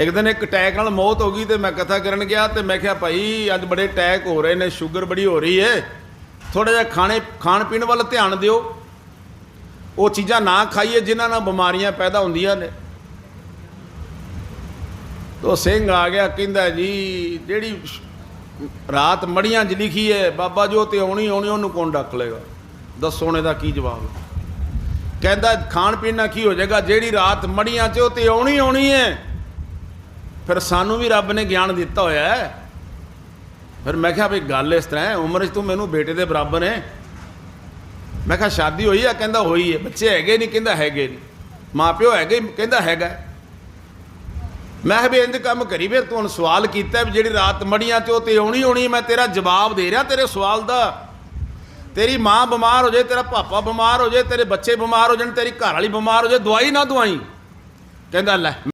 ਇੱਕ ਦਿਨ ਇੱਕ ਅਟੈਕ ਨਾਲ ਮੌਤ ਹੋ ਗਈ ਤੇ ਮੈਂ ਕਥਾ ਕਰਨ ਗਿਆ ਤੇ ਮੈਂ ਕਿਹਾ, ਭਾਈ, ਅੱਜ ਬੜੇ ਅਟੈਕ ਹੋ ਰਹੇ ਨੇ, ਸ਼ੂਗਰ ਬੜੀ ਹੋ ਰਹੀ ਹੈ ਥੋੜਾ ਜਿਹਾ ਖਾਣੇ, ਖਾਣ ਪੀਣ ਵੱਲ ਧਿਆਨ ਦਿਓ। ਉਹ ਚੀਜ਼ਾਂ ਨਾ ਖਾਈਏ ਜਿਨ੍ਹਾਂ ਨਾਲ ਬਿਮਾਰੀਆਂ ਪੈਦਾ ਹੁੰਦੀਆਂ ਨੇ। ਤੋ ਸਿੰਘ ਆ ਗਿਆ, ਕਹਿੰਦਾ, ਜੀ, ਜਿਹੜੀ ਰਾਤ ਮੜੀਆਂ 'ਚ ਲਿਖੀ ਹੈ ਬਾਬਾ ਜੋ ਤੇ ਆਉਣੀ ਆਉਣੀ, ਉਹਨੂੰ ਕੌਣ ਡੱਕ ਲੇਗਾ ਦੱਸੋ ਉਹਨੇ ਦਾ ਕੀ ਜਵਾਬ? ਕਹਿੰਦਾ, ਖਾਣ ਪੀਣ ਨਾਲ ਕੀ ਹੋ ਜਾਏਗਾ? ਜਿਹੜੀ ਰਾਤ ਮੜੀਆਂ 'ਚ, ਉਹ ਤੇ ਆਉਣੀ ਆਉਣੀ ਹੈ ਫਿਰ ਸਾਨੂੰ ਵੀ ਰੱਬ ਨੇ ਗਿਆਨ ਦਿੱਤਾ ਹੋਇਆ ਹੈ। ਫਿਰ ਮੈਂ ਕਿਹਾ ਵੀ ਗੱਲ ਇਸ ਤਰ੍ਹਾਂ ਹੈ, ਉਮਰ 'ਚ ਤੂੰ ਮੈਨੂੰ ਬੇਟੇ ਦੇ ਬਰਾਬਰ ਹੈ। ਮੈਂ ਕਿਹਾ ਸ਼ਾਦੀ ਹੋਈ ਆ, ਕਹਿੰਦਾ ਹੋਈ ਹੈ। ਬੱਚੇ ਹੈਗੇ ਨਹੀਂ, ਕਹਿੰਦਾ ਹੈਗੇ ਨਹੀਂ। ਮਾਪਿਓ ਹੈਗੇ, ਕਹਿੰਦਾ ਹੈਗਾ ਮੈਂ ਕਿਹਾ ਵੀ ਇੰਜ ਕੰਮ ਕਰੀ ਫਿਰ ਤੂੰ ਹੁਣ ਸਵਾਲ ਕੀਤਾ ਵੀ ਜਿਹੜੀ ਰਾਤ ਮੜੀਆਂ ਤੇ ਉਹ ਤੇ ਆਉਣੀ ਆਉਣੀ ਮੈਂ ਤੇਰਾ ਜਵਾਬ ਦੇ ਰਿਹਾ ਤੇਰੇ ਸਵਾਲ ਦਾ। ਤੇਰੀ ਮਾਂ ਬਿਮਾਰ ਹੋ ਜਾਏ, ਤੇਰਾ ਪਾਪਾ ਬਿਮਾਰ ਹੋ ਜਾਏ, ਤੇਰੇ ਬੱਚੇ ਬਿਮਾਰ ਹੋ ਜਾਣ, ਤੇਰੀ ਘਰ ਵਾਲੀ ਬਿਮਾਰ ਹੋ ਜਾਏ, ਦਵਾਈ ਨਾ ਦਵਾਈ। ਕਹਿੰਦਾ ਲੈ।